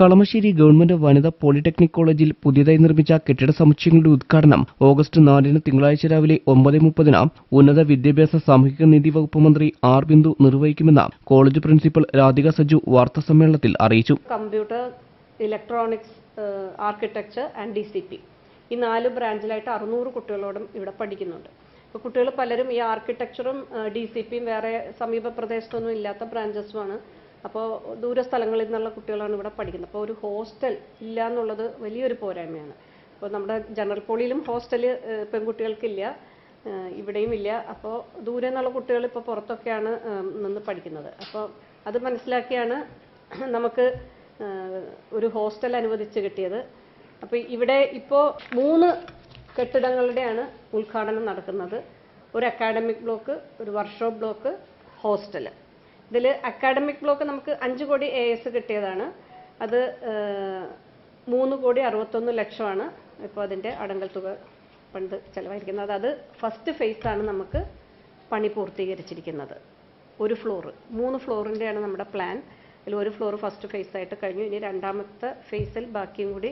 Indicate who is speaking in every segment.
Speaker 1: Kalamassery government വനിതാ polytechnic കോളേജിൽ പുതിയതായി നിർമ്മിച്ച കെട്ടിട സമുച്ചയങ്ങളുടെ ഉദ്ഘാടനം ഓഗസ്റ്റ് നാലിന് തിങ്കളാഴ്ച രാവിലെ ഒമ്പത് മുപ്പതിന് ഉന്നത വിദ്യാഭ്യാസ സാമൂഹിക നീതി വകുപ്പ് മന്ത്രി ആർ ബിന്ദു നിർവഹിക്കുമെന്ന് കോളേജ് പ്രിൻസിപ്പൽ രാധിക സജു വാർത്താസമ്മേളനത്തിൽ അറിയിച്ചു.
Speaker 2: Computer electronics architecture and D C P ഈ നാല് ബ്രാഞ്ചിലായിട്ട് അറുന്നൂറ് കുട്ടികളോടും ഇവിടെ പഠിക്കുന്നുണ്ട്. അപ്പോൾ കുട്ടികൾ പലരും ഈ ആർക്കിടെക്ചറും ഡി സി പിയും വേറെ സമീപ പ്രദേശത്തൊന്നും ഇല്ലാത്ത ബ്രാഞ്ചസുമാണ് അപ്പോൾ ദൂര സ്ഥലങ്ങളിൽ നിന്നുള്ള കുട്ടികളാണ് ഇവിടെ പഠിക്കുന്നത്. അപ്പോൾ ഒരു ഹോസ്റ്റൽ ഇല്ല എന്നുള്ളത് വലിയൊരു പോരായ്മയാണ്. അപ്പോൾ നമ്മുടെ ജനറൽ പോളിയിലും ഹോസ്റ്റൽ പെൺകുട്ടികൾക്കില്ല ഇവിടെയും ഇല്ല. അപ്പോൾ ദൂരെ നിന്നുള്ള കുട്ടികൾ ഇപ്പോൾ പുറത്തൊക്കെയാണ് നിന്ന് പഠിക്കുന്നത്. അപ്പോൾ അത് മനസ്സിലാക്കിയാണ് നമുക്ക് ഒരു ഹോസ്റ്റൽ അനുവദിച്ച് കിട്ടിയത്. അപ്പോൾ ഇവിടെ ഇപ്പോൾ മൂന്ന് കെട്ടിടങ്ങളുടെയാണ് ഉദ്ഘാടനം നടക്കുന്നത്. ഒരു അക്കാഡമിക് ബ്ലോക്ക് ഒരു വർക്ക്ഷോപ്പ് ബ്ലോക്ക് ഹോസ്റ്റൽ ഇതിൽ അക്കാഡമിക് ബ്ലോക്ക് നമുക്ക് അഞ്ച് കോടി എ എസ് കിട്ടിയതാണ്. അത് മൂന്ന് കോടി അറുപത്തൊന്ന് ലക്ഷമാണ് ഇപ്പോൾ അതിന്റെ അടങ്കൽ തുക പണ്ട് ചിലവായിരിക്കുന്നത്. അത് ഫസ്റ്റ് ഫേസാണ് നമുക്ക് പണി പൂർത്തീകരിച്ചിരിക്കുന്നത്. ഒരു ഫ്ലോർ മൂന്ന് ഫ്ലോറിന്റെയാണ് നമ്മുടെ പ്ലാൻ അതിൽ ഒരു ഫ്ലോർ ഫസ്റ്റ് ഫേസ് ആയിട്ട് കഴിഞ്ഞു. ഇനി രണ്ടാമത്തെ ഫേസിൽ ബാക്കിയും കൂടി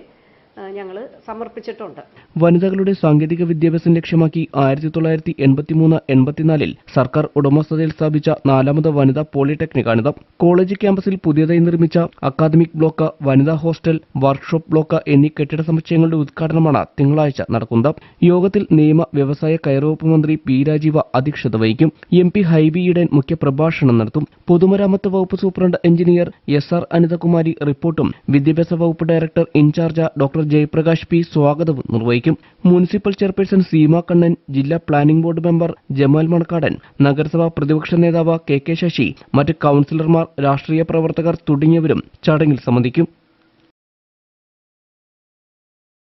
Speaker 2: ഞങ്ങൾ സമർപ്പിച്ചിട്ടുണ്ട്.
Speaker 1: വനിതകളുടെ സാങ്കേതിക വിദ്യാഭ്യാസം ലക്ഷ്യമാക്കി ആയിരത്തി തൊള്ളായിരത്തി എൺപത്തിമൂന്ന് എൺപത്തിനാലിൽ സർക്കാർ ഉടമസ്ഥതയിൽ സ്ഥാപിച്ച നാലാമത് വനിതാ പോളിടെക്നിക്കാണിത് കോളേജ് ക്യാമ്പസിൽ പുതിയതായി നിർമ്മിച്ച അക്കാദമിക് ബ്ലോക്ക് വനിതാ ഹോസ്റ്റൽ വർക്ക്ഷോപ്പ് ബ്ലോക്ക് എന്നീ കെട്ടിട സമുച്ചയങ്ങളുടെ ഉദ്ഘാടനമാണ് തിങ്കളാഴ്ച നടക്കുന്നത്. യോഗത്തിൽ നിയമ വ്യവസായ കയറുവകുപ്പ് മന്ത്രി പി രാജീവ അധ്യക്ഷത വഹിക്കും. എം പി ഹൈബി ഈഡൻ മുഖ്യപ്രഭാഷണം നടത്തും. പൊതുമരാമത്ത് വകുപ്പ് superintendent engineer S R Anithakumari റിപ്പോർട്ടും വിദ്യാഭ്യാസ വകുപ്പ് director in charge doctor Jayaprakash P സ്വാഗതവും നിർവഹിക്കും. മുനിസിപ്പൽ ചെയർപേഴ്സൺ സീമ കണ്ണൻ ജില്ലാ planning board member Jamal Manakkadan നഗരസഭാ പ്രതിപക്ഷ നേതാവ് കെ കെ ശശി മറ്റ് കൌൺസിലർമാർ രാഷ്ട്രീയ പ്രവർത്തകർ തുടങ്ങിയവരും ചടങ്ങിൽ സംബന്ധിക്കും.